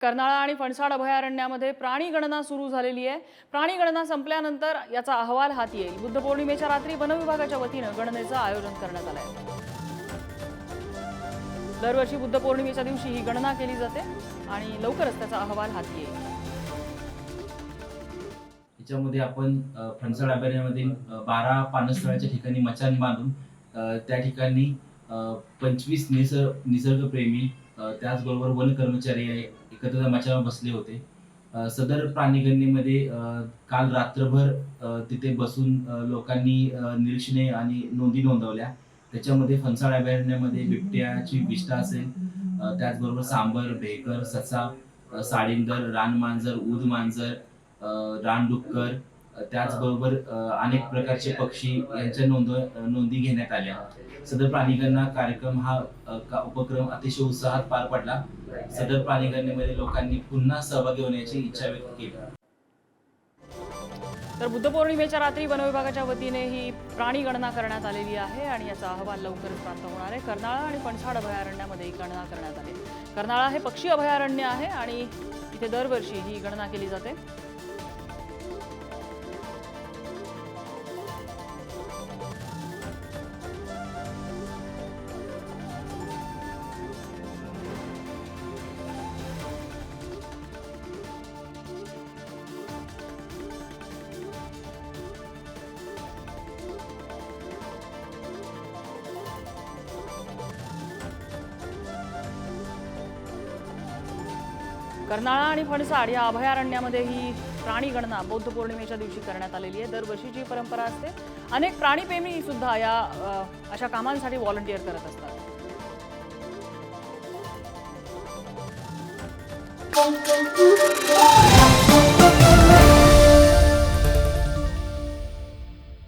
कर्नाळा आणि फणसाड अभयारण्यामध्ये प्राणी गणना सुरू झालेली आहे. प्राणीगणना संपल्यानंतर याचा अहवाल हाती येईल. बुद्ध पौर्णिमेच्या रात्री वनविभागाच्या वतीनं गणनेचं आयोजन करण्यात आलं आहे दरवर्षी बुद्ध पौर्णिमेच्या दिवशी ही गणना केली जाते आणि लवकरच त्याचा अहवाल हाती येईल. याच्यामध्ये आपण फणसाड अभयारण्यामधील बारा पानस्थळाच्या ठिकाणी मचान बांधून त्या ठिकाणी पंचवीस निसर्ग निसर्गप्रेमी त्याचबरोबर वन कर्मचारी एकत्र त्या बसले होते. सदर प्राणीगणनेमध्ये काल रात्रभर तिथे बसून लोकांनी निरीक्षणे आणि नोंदी नोंदवल्या. त्याच्यामध्ये फणसाळ अभयारण्यामध्ये बिबट्याची विष्ठा असेल त्याचबरोबर सांबर भेकर ससा अ, रान रानमांजर ऊद मांजर रानडुक्कर त्याचबरोबर अनेक प्रकारचे पक्षी यांच्या नोंद नोंदी घेण्यात आल्या. सदर प्राणीगणना कार्यक्रम हा का- उपक्रम अतिशय उत्साहात पार पडला. सदर प्राणीगणनेमध्ये लोकांनी पुन्हा सहभागी होण्याची इच्छा व्यक्त केली. तर बुद्ध पौर्णिमेच्या रात्री वनविभागाच्या वतीने ही प्राणी गणना करण्यात आलेली आहे आणि याचा अहवाल लवकरच प्राप्त होणार आहे. कर्नाळा आणि फणसाड अभयारण्यामध्ये ही गणना करण्यात आली. कर्नाळा हे पक्षी अभयारण्य आहे आणि इथे दरवर्षी ही गणना केली जाते. कर्नाळा आणि फणसाड या अभयारण्यामध्ये ही प्राणीगणना बौद्ध पौर्णिमेच्या दिवशी करण्यात आलेली आहे दरवर्षीची परंपरा असते अनेक प्राणीप्रेमी सुद्धा या अशा कामांसाठी व्हॉलंटिअर करत असतात Thank you.